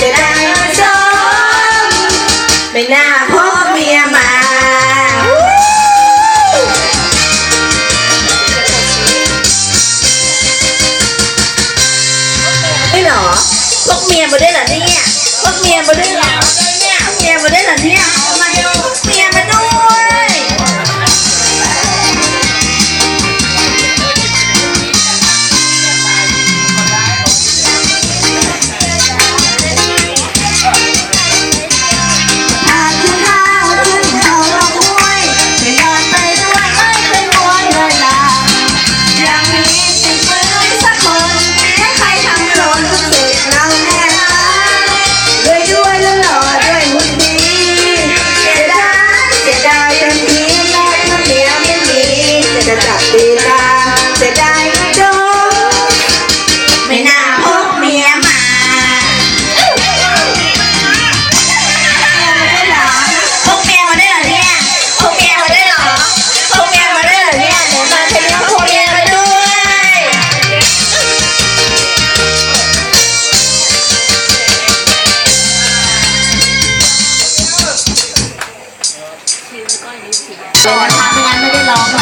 จะได้สมไม่น่าพบเมียมาไม่หรอพกเมียมาด้วยเหรอเนี่ยพกเมียมาได้วยเหรอเนี่ยเมียมาได้วยเหรอเนี่ย เสียลยนะคะไม่งั้นไม่ได้ร้องหรอ